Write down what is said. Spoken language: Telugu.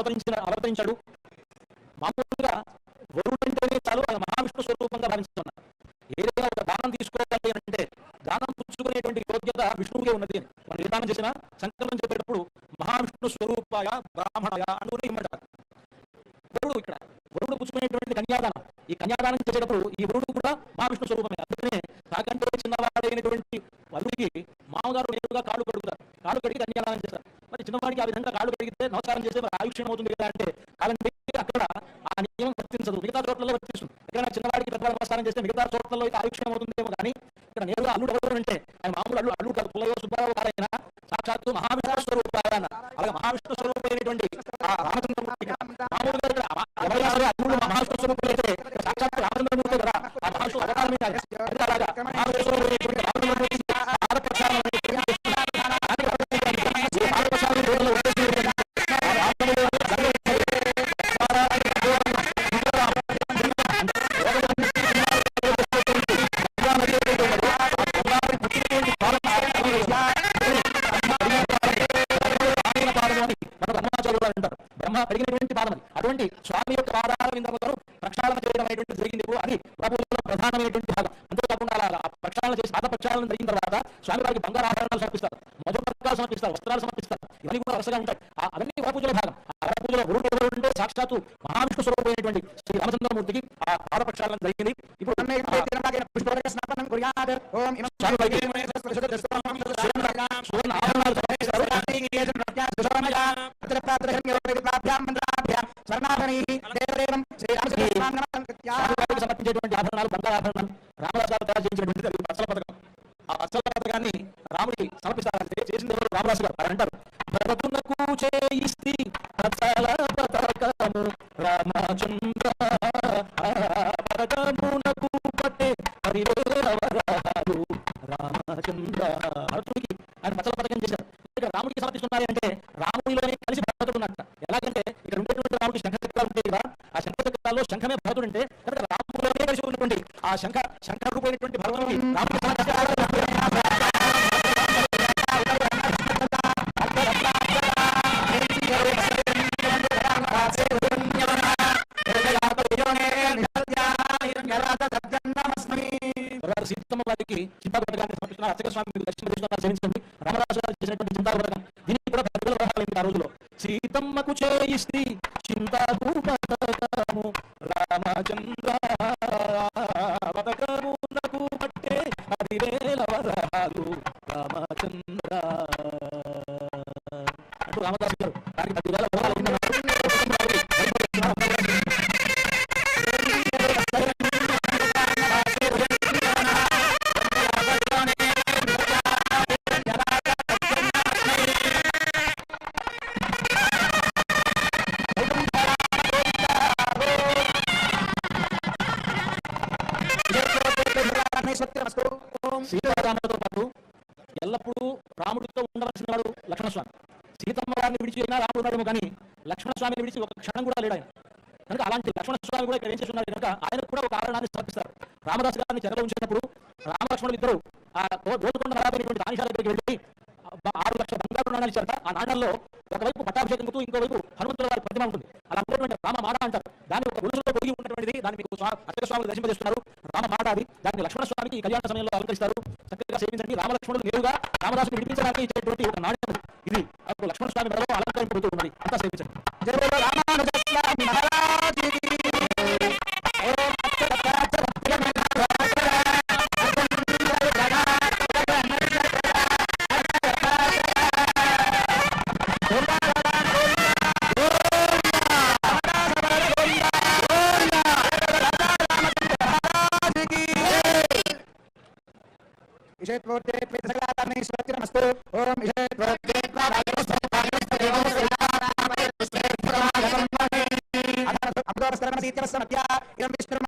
అవతరించిన అవతరించాడు. మామూలుగా వరుడంటేనే చాలు ఆయన మహావిష్ణు స్వరూపంగా భావిస్తున్నారు ఏదైనా ఒక దానం తీసుకోవాలి అంటే దానం పుచ్చుకునేటువంటి యోగ్యత విష్ణువుకే ఉన్నది అని. మనం ఏ దానం చేసినా సంకల్పం చెప్పేటప్పుడు మహావిష్ణు స్వరూపాయ బ్రాహ్మణయ అనుకుని ఇమ్మంటారు వరుడు ఇక్కడ వరుడు పుచ్చుకునేటువంటి కన్యాదానం. ఈ కన్యాదానం చేసేటప్పుడు ఈ వరుడు కూడా మహావిష్ణు స్వరూపమే. అందుకనే నాకంటే చిన్నవాడైనటువంటి వరుడికి మామగారు నేరుగా కాళ్ళు కడుగుతారు. కాళ్ళు కడిగి కన్యాదానం చిన్నవాడికి ఆ విధంగా కాళ్ళు పెరిగితే నమస్కారం చేస్తే మరి ఆయుష్యం అవుతుంది కదా అంటే కాలండి అక్కడ ఆ నియమం వర్తించదు. మిగతా చోట్లలో వర్తిస్తుంది. ఎక్కడైనా చిన్నవాడికి పెద్దవాడు నమస్కారం చేస్తే మిగతా చోట్లలో అయితే ఆయుష్యం అవుతుందేమో కానీ ఇక్కడ నేరుగా అల్లుడు ఎవరు అంటే ఆయన మామూలు అల్లుడు అల్లుడు కాదు పుల్లయ్య సుబ్బారావు గారైన సాక్షాత్తు మహావిష్ణు స్వరూపాయ అలాగే మహావిష్ణు స్వరూపమైనటువంటి ఆ రామచంద్రమూర్తి మామూలుగా ఇక్కడ ఎవరైనా సరే అల్లుడు మహావిష్ణు స్వరూపులు అయితే సాక్షాత్తు రామచంద్రమూర్తి కదా. ఆ మహావిష్ణు అవతారమే కాదు. అలాగా? మహావిష్ణు పాదాల విందములను ప్రక్షాళన చేయడం అనేటువంటి జరిగింది ఇప్పుడు అది ప్రభుత్వంలో ప్రధానమైనటువంటి భాగం అంతేకాకుండా అలా ఆ ప్రక్షాళన చేసి పాద ప్రక్షాళన జరిగిన తర్వాత స్వామి వారికి బంగారు ఆభరణాలు సమర్పిస్తారు మధుపర్కాలు సమర్పిస్తారు వస్త్రాలు సమర్పిస్తారు ఇవన్నీ కూడా వరుసగా ఉంటాయి ఆ అవన్నీ వరపూజల భాగం ఆ వరపూజలో గురుడు ఎవరు అంటే సాక్షాత్తు మహావిష్ణు స్వరూపమైనటువంటి శ్రీ రామచంద్రమూర్తికి ఆ పాద ప్రక్షాళన జరిగింది ఇప్పుడు స్వామి వారికి ఆభరణాలు బంగారు ఆభరణం రామరాజు గారు తయారు చేయించినటువంటి అది పచ్చల పథకం. ఆ పచ్చల పథకాన్ని రాముడికి సమర్పిస్తారంటే చేసిన ఎవరు? రామరాజు గారు. ఆయన అంటారు భరతునకు చేయిస్తి పచ్చల పథకము రామచంద్ర పథకమునకు పట్టే పరివేరవరాలు రామచంద్ర భరతుడికి ఆయన పచ్చల పథకం చేశారు. ఇక్కడ రాముడికి సమర్పిస్తున్నారు అంటే రాముడిలోనే కలిసి భరతుడు ఉన్నట్ట ఎలాగంటే ఇక్కడ ఉండేటువంటి రాముడికి శంఖ చక్రాలు ఉంటాయి కదా ఆ శంఖ చక్రాల్లో శంఖమే భరతుడు అంటే కనుక రాముడిలోనే కలిసి ఉన్నటువంటి ఆ శంఖ శంఖకు పోయినటువంటి భరతుడికి రాముడికి సమర్పిస్తారు తర్వాత సీతమ్మ వారికి చింతాపథకాన్ని సమర్పిస్తున్నారు అర్చక స్వామి మీకు దర్శనం తీసుకున్నారు సేవించండి రామదాసు గారు చేసినటువంటి చింతాపథకం దీనికి కూడా పది వేల వరహాలు ఆ రోజులో సీతమ్మకు చేయిస్తి చింతాభూపథకము Haré la barra. సీతారాములతో పాటు ఎల్లప్పుడూ రాముడితో ఉండవలసిన వాడు లక్ష్మణస్వామి. సీతమ్మ వారిని విడిచి అయినా రాముడు ఉన్నాడేమో కానీ లక్ష్మణస్వామిని విడిచి ఒక క్షణం కూడా లేడు ఆయన కనుక అలాంటి లక్ష్మణస్వామి కూడా ఇక్కడ ఏం చేస్తున్నారు కనుక ఆయన కూడా ఒక ఆభరణాన్ని సమర్పిస్తారు. రామదాస్ గారిని చెరలో ఉంచినప్పుడు రామలక్ష్మణులు ఇద్దరు ఆ గోల్కొండ నరాబైనటువంటి ఆనిషాల దగ్గరికి వెళ్ళి ఆరు లక్షల నాణాలు ఇచ్చారట ఆ నాణాల్లో ఒకవైపు పట్టాభిషేకం ఇంకోవైపు హనుమంతుల వారి ప్రతిమ ఉంటుంది. అలా ఉండేటువంటి రామ మాడ అంటారు. దాన్ని ఒక గొలుసులో పొడిగి ఉన్నటువంటిది దాన్ని మీకు స్వా- అర్చక స్వామి దర్శింపజేస్తున్నారు. రామ మాట అది. దాన్ని లక్ష్మణ స్వామికి ఈ కళ్యాణ సమయంలో అలంకరిస్తారు. చక్కగా సేవించండి రామలక్ష్మణులు నేరుగా రామదాసుని విడిపించడానికి ఇచ్చేటువంటి ఒక నాణ్యం ఇది. అప్పుడు లక్ష్మణ స్వామి మెడలో అలంకరింపబడుతూ ఉన్నది. అంతా సేవించండి. విషయత్వోర్తే ప్రీతసకలాకర్ణై స్వస్తిరమస్తు ఓం విషయత్వ